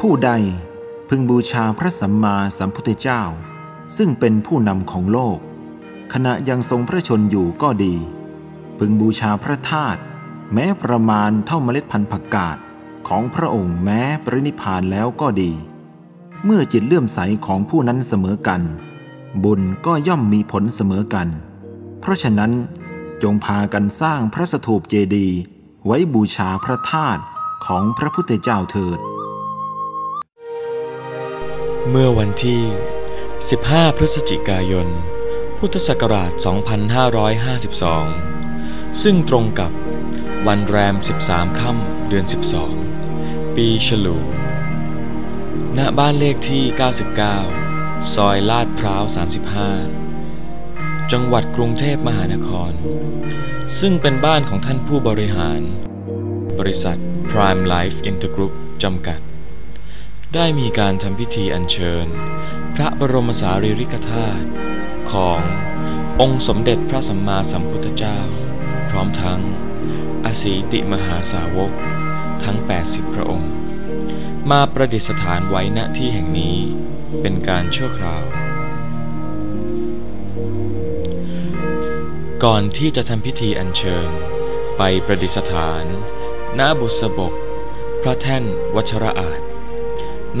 ผู้ใดพึงบูชาพระสัมมาสัมพุทธเจ้า ซึ่งเป็นผู้นำของโลก ขณะยังทรงพระชนอยู่ก็ดี พึงบูชาพระธาตุแม้ประมาณเท่าเมล็ดพันธุ์ผักกาดของพระองค์แม้ปรินิพานแล้วก็ดี เมื่อจิตเลื่อมใสของผู้นั้นเสมอกัน บุญก็ย่อมมีผลเสมอกัน เพราะฉะนั้นจงพากันสร้างพระสถูปเจดีย์ไว้บูชาพระธาตุของพระพุทธเจ้าเถิด เมื่อวันที่ 15 พฤศจิกายน พุทธศักราช 2552 ซึ่งตรงกับวันแรม 13 ค่ำเดือน 12 ปีฉลู ณ บ้านเลขที่ 99 ซอยลาดพร้าว 35 จังหวัดกรุงเทพมหานคร ซึ่งเป็นบ้านของท่านผู้บริหาร บริษัท Prime Life Intergroup จำกัด ได้มีการทำพิธีอัญเชิญ พระบรมสารีริกธาตุขององค์สมเด็จพระสัมมาสัมพุทธเจ้า พร้อมทั้งอสีติมหาสาวกทั้ง 80 พระองค์ มาประดิษฐานไว้ณที่แห่งนี้เป็นการชั่วคราว ก่อนที่จะทำพิธีอัญเชิญ ไปประดิษฐาน ณบุษบก พระแท่นวัชระอาจ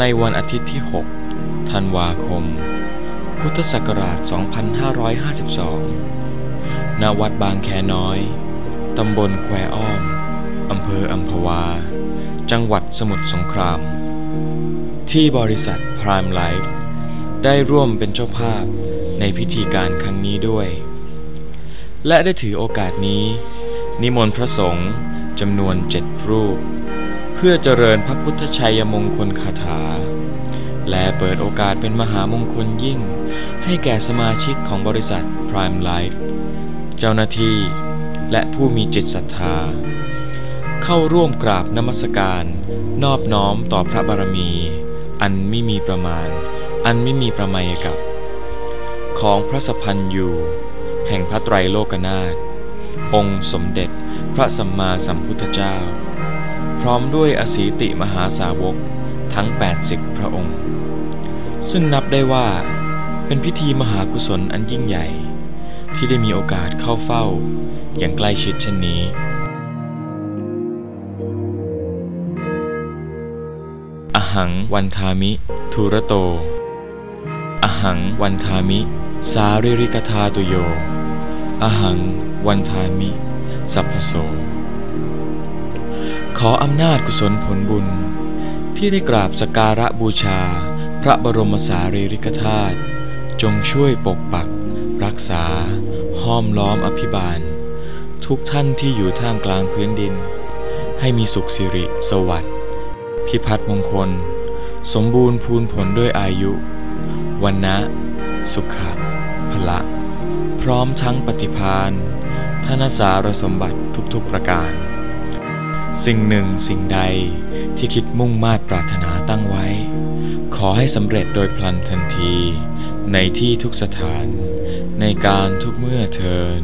ในวันอาทิตย์ที่ 6 ธันวาคม พุทธศักราช 2552 ณ วัดบางแคน้อย ตำบลแควอ้อม อำเภออัมพวา จังหวัดสมุทรสงคราม ที่บริษัท Prime Life ได้ร่วมเป็นเจ้าภาพในพิธีการครั้งนี้ด้วย และได้ถือโอกาสนี้ นิมนต์พระสงฆ์จำนวนเจ็ดรูป เพื่อเจริญพระพุทธชัยมงคลคาถา และเปิดโอกาสเป็นมหามงคลยิ่ง ให้แก่สมาชิกของบริษัท Prime Life เจ้าหน้าที่และผู้มีจิตศรัทธา เข้าร่วมกราบนมัสการ นอบน้อมต่อพระบารมี อันไม่มีประมาณ อันไม่มีประมาณกับ ของพระสัพพันยูแห่งพระไตรโลกนาถองค์สมเด็จพระสัมมาสัมพุทธเจ้า ร้อมด้วยอสีติมหาสาวกทั้ง 80 พระองค์ ซึ่งนับได้ว่าเป็นพิธีมหากุศลอันยิ่งใหญ่ ที่ได้มีโอกาสเข้าเฝ้า อย่างใกล้ชิดเช่นนี้ อหังวันทามิ ทุระโต อหังวันทามิ สาริริกธาตุโย อหังวันทามิ สัพพโส ขออำนาจกุศลผลบุญ ที่ได้กราบสการะบูชา พระบรมสารีริกธาตุจงช่วยปกปัก รักษา ห้อมล้อมอภิบาล ทุกท่านที่อยู่ท่ามกลางพื้นดิน ให้มีสุขสิริสวัสดิ์พิพัฒน์มงคล สมบูรณ์พูนผลด้วยอายุวันนะสุขะพละ พร้อมทั้งปฏิพานธนสารสมบัติทุกๆประการ สิ่งหนึ่งสิ่งใดที่คิดมุ่งมาตรปรารถนาตั้งไว้ ขอให้สำเร็จโดยพลันทันที ในที่ทุกสถาน ในการทุกเมื่อเทิน